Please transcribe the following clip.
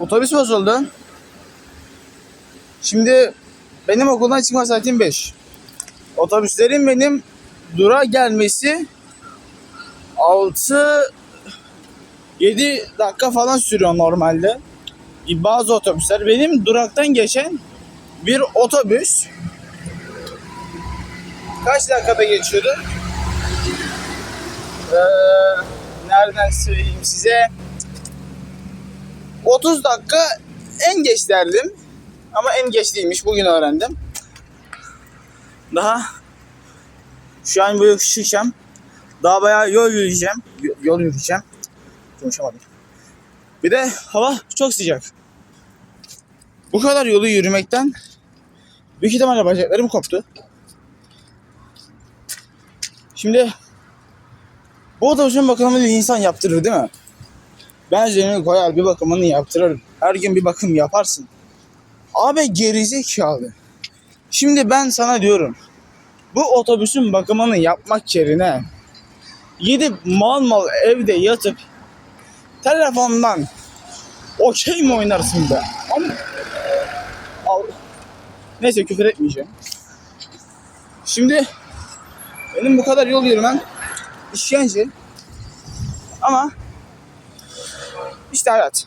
Otobüs bozuldu. Şimdi benim okuldan çıkma saatim 5. Otobüslerin benim dura gelmesi 6 7 dakika falan sürüyor normalde. Bazı otobüsler benim duraktan geçen bir otobüs kaç dakikada geçiyordu? Ee, nereden söyleyeyim size? 30 dakika en geç derdim. Ama en geç değilmiş. Bugün öğrendim. Daha şu an böyle çıkacağım. Daha bayağı yol yürüyeceğim. Yol yürüyeceğim. Konuşamadım. Bir de hava çok sıcak. Bu kadar yolu yürümekten büyük ihtimalle bacaklarım koptu. Şimdi bu otobüsün bakımını insan yaptırır değil mi? Ben üzerine koyar bir bakımını yaptırırım. Her gün bir bakım yaparsın. Abi gerizekalı. Şimdi ben sana diyorum. Bu otobüsün bakımını yapmak yerine gidip mal mal evde yatıp telefondan okey mi oynarsın be? Ama. Neyse küfür etmeyeceğim. Şimdi benim bu kadar yol yürümem işkence. Ama işte hayat.